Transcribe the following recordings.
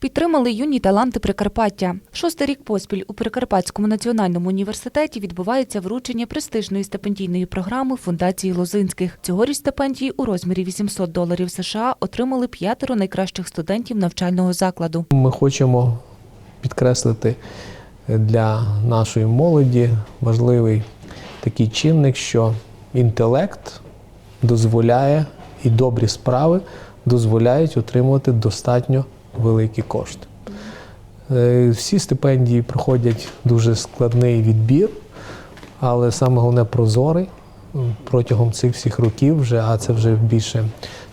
Підтримали юні таланти Прикарпаття. Шостий рік поспіль у Прикарпатському національному університеті відбувається вручення престижної стипендійної програми Фундації Лозинських. Цьогоріч стипендії у розмірі 800 доларів США отримали п'ятеро найкращих студентів навчального закладу. Ми хочемо підкреслити для нашої молоді важливий такий чинник, що інтелект дозволяє і добрі справи дозволяють отримувати достатньо великі кошти. Е, Всі стипендії проходять дуже складний відбір, але саме головне прозорий. Протягом цих всіх років, вже, а це вже більше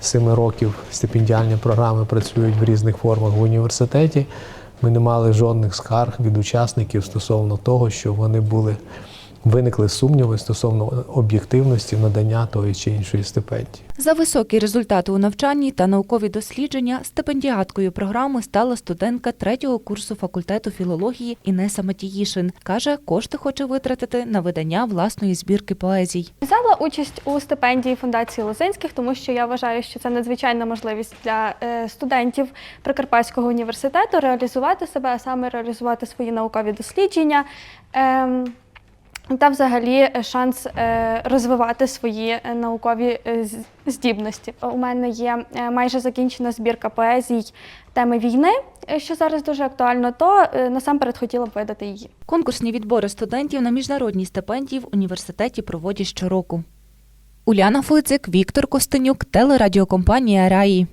семи років стипендіальні програми працюють в різних формах в університеті. Ми не мали жодних скарг від учасників стосовно того, що вони були виникли сумніви стосовно об'єктивності надання тої чи іншої стипендії. За високі результати у навчанні та наукові дослідження стипендіаткою програми стала студентка третього курсу факультету філології Інеса Матіїшин. Каже, кошти хоче витратити на видання власної збірки поезій. Взяла участь у стипендії фундації Лозинських, тому що я вважаю, що це надзвичайна можливість для е, студентів Прикарпатського університету реалізувати себе, а саме реалізувати свої наукові дослідження. Та взагалі е, шанс е, розвивати свої е, наукові здібності. У мене є майже закінчена збірка поезій теми війни, що зараз дуже актуально, то насамперед хотіла б видати її. Конкурсні відбори студентів на міжнародні стипендії в університеті проводять щороку. Уляна Флицик, Віктор Костенюк, телерадіокомпанія Раї.